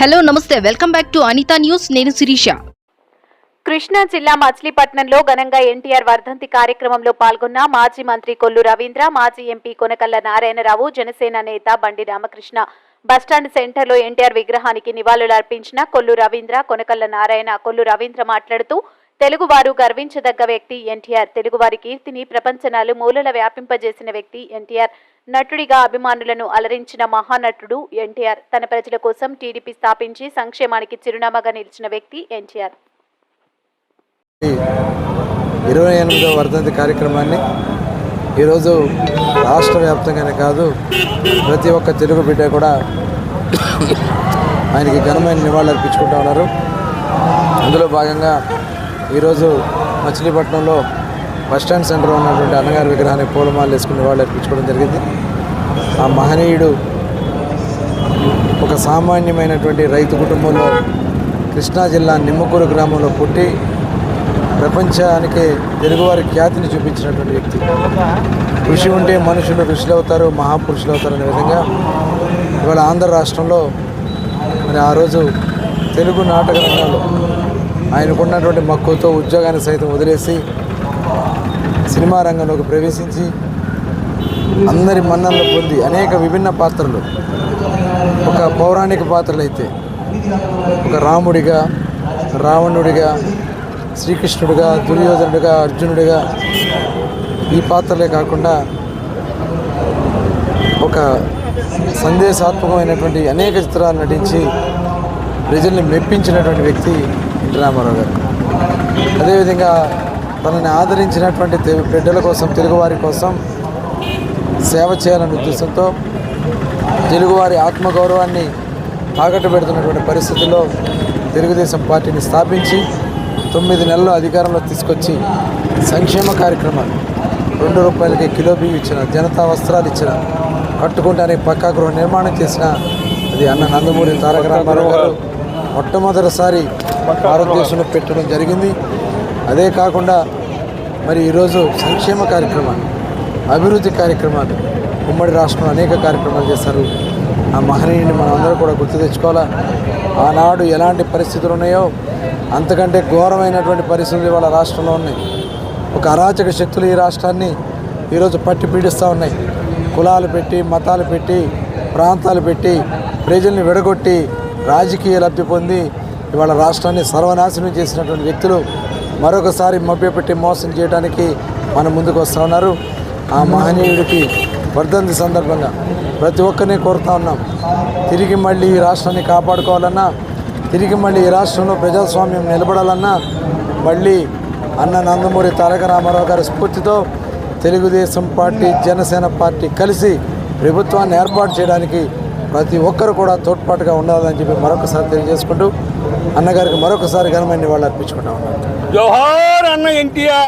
Hello నమస్తే. Welcome back to Anitha news. నేను శిరీష. కృష్ణా జిల్లా మచిలీపట్నంలో ఘనంగా ఎన్టీఆర్ వర్ధంతి కార్యక్రమంలో పాల్గొన్న మాజీ మంత్రి కొల్లు రవీంద్ర మాజీ ఎంపీ కొనకల్ల నారాయణరావు జనసేన నేత బండి రామకృష్ణ. బస్టాండ్ సెంటర్లో ఎన్టీఆర్ విగ్రహానికి నివాళులర్పించిన కొల్లు రవీంద్ర కొనకల్ల నారాయణ కొల్లు రవీంద్ర మాట్లాడుతూ తెలుగువారు గర్వించదగ్గ వ్యక్తి ఎన్టీఆర్. తెలుగువారి కీర్తిని ప్రపంచనాలు మూలల వ్యాపింపజేసిన వ్యక్తి ఎన్టీఆర్. నటుడిగా అభిమానులను అలరించిన మహానటుడు ఎన్టీఆర్. తన ప్రజల కోసం టీడీపీ స్థాపించి సంక్షేమానికి చిరునామాగా నిలిచిన వ్యక్తి ఎన్టీఆర్. ఇరవై ఎనిమిదవ వర్ధంతి కార్యక్రమాన్ని ఈరోజు రాష్ట్ర వ్యాప్తంగానే కాదు ప్రతి ఒక్క తెలుగు బిడ్డ కూడా ఆయనకి ఘనమైన నివాళులు అర్పించుకుంటా ఉన్నారు. అందులో భాగంగా ఈరోజు మచిలీపట్నంలో బస్టాండ్ సెంటర్ ఉన్నటువంటి అన్నగారి విగ్రహానికి పూలమాలు వేసుకుని వాళ్ళు అర్పించుకోవడం జరిగింది. ఆ మహనీయుడు ఒక సామాన్యమైనటువంటి రైతు కుటుంబంలో కృష్ణా జిల్లా నిమ్మకూరు గ్రామంలో పుట్టి ప్రపంచానికి తెలుగువారి ఖ్యాతిని చూపించినటువంటి వ్యక్తి. కృషి ఉంటే మనుషులు ఋషులు అవుతారు మహాపురుషులు అవుతారు అనే విధంగా ఇవాళ ఆంధ్ర రాష్ట్రంలో మరి ఆ రోజు తెలుగు నాటక రంగంలో ఆయనకున్నటువంటి మక్కువతో ఉద్యోగాన్ని సైతం వదిలేసి సినిమా రంగంలోకి ప్రవేశించి అందరి మన్నలు పొంది అనేక విభిన్న పాత్రలు. ఒక పౌరాణిక పాత్రలు అయితే ఒక రాముడిగా రావణుడిగా శ్రీకృష్ణుడిగా దుర్యోధనుడిగా అర్జునుడిగా ఈ పాత్రలే కాకుండా ఒక సందేశాత్మకమైనటువంటి అనేక చిత్రాలు నటించి ప్రజల్ని మెప్పించినటువంటి వ్యక్తి ఎన్టీ రామారావు గారు. అదేవిధంగా తనని ఆదరించినటువంటి బిడ్డల కోసం తెలుగువారి కోసం సేవ చేయాలనే ఉద్దేశంతో తెలుగువారి ఆత్మగౌరవాన్ని తాకట్టు పెడుతున్నటువంటి పరిస్థితుల్లో తెలుగుదేశం పార్టీని స్థాపించి తొమ్మిది నెలలు అధికారంలో తీసుకొచ్చి సంక్షేమ కార్యక్రమాలు రెండు రూపాయలకి కిలో బియ్యం ఇచ్చిన జనతా వస్త్రాలు ఇచ్చిన కట్టుకుంటానే పక్కా గృహ నిర్మాణం చేసిన అది అన్న నందమూరి తారక రామారావు గారు మొట్టమొదటిసారి భారతదేశంలో పెట్టడం జరిగింది. అదే కాకుండా మరి ఈరోజు సంక్షేమ కార్యక్రమాలు అభివృద్ధి కార్యక్రమాలు ఉమ్మడి రాష్ట్రంలో అనేక కార్యక్రమాలు చేస్తారు ఆ మహనీయుని మనం అందరూ కూడా గుర్తు తెచ్చుకోవాలా? ఆనాడు ఎలాంటి పరిస్థితులు ఉన్నాయో అంతకంటే ఘోరమైనటువంటి పరిస్థితులు ఇవాళ రాష్ట్రంలో ఉన్నాయి. ఒక అరాచక శక్తులు ఈ రాష్ట్రాన్ని ఈరోజు పట్టి పీడిస్తూ ఉన్నాయి. కులాలు పెట్టి మతాలు పెట్టి ప్రాంతాలు పెట్టి ప్రజల్ని విడగొట్టి రాజకీయ లబ్ధి పొంది ఇవాళ రాష్ట్రాన్ని సర్వనాశనం చేసినటువంటి వ్యక్తులు మరొకసారి మభ్యపెట్టి మోసం చేయడానికి మన ముందుకు వస్తూ ఉన్నారు. ఆ మహనీయుడికి వర్ధంతి సందర్భంగా ప్రతి ఒక్కరిని కోరుతా ఉన్నాం. తిరిగి మళ్ళీ ఈ రాష్ట్రాన్ని కాపాడుకోవాలన్నా తిరిగి మళ్ళీ ఈ రాష్ట్రంలో ప్రజాస్వామ్యం నిలబడాలన్నా మళ్ళీ అన్న నందమూరి తారక రామారావు గారి స్ఫూర్తితో తెలుగుదేశం పార్టీ జనసేన పార్టీ కలిసి ప్రభుత్వాన్ని ఏర్పాటు చేయడానికి ప్రతి ఒక్కరు కూడా తోడ్పాటుగా ఉండాలని చెప్పి మరొకసారి తెలియజేసుకుంటూ అన్నగారికి మరొకసారి ఘనమైన వాళ్ళు అర్పించుకుంటా ఉన్నాను. జోహార్ అన్న ఎన్టీఆర్.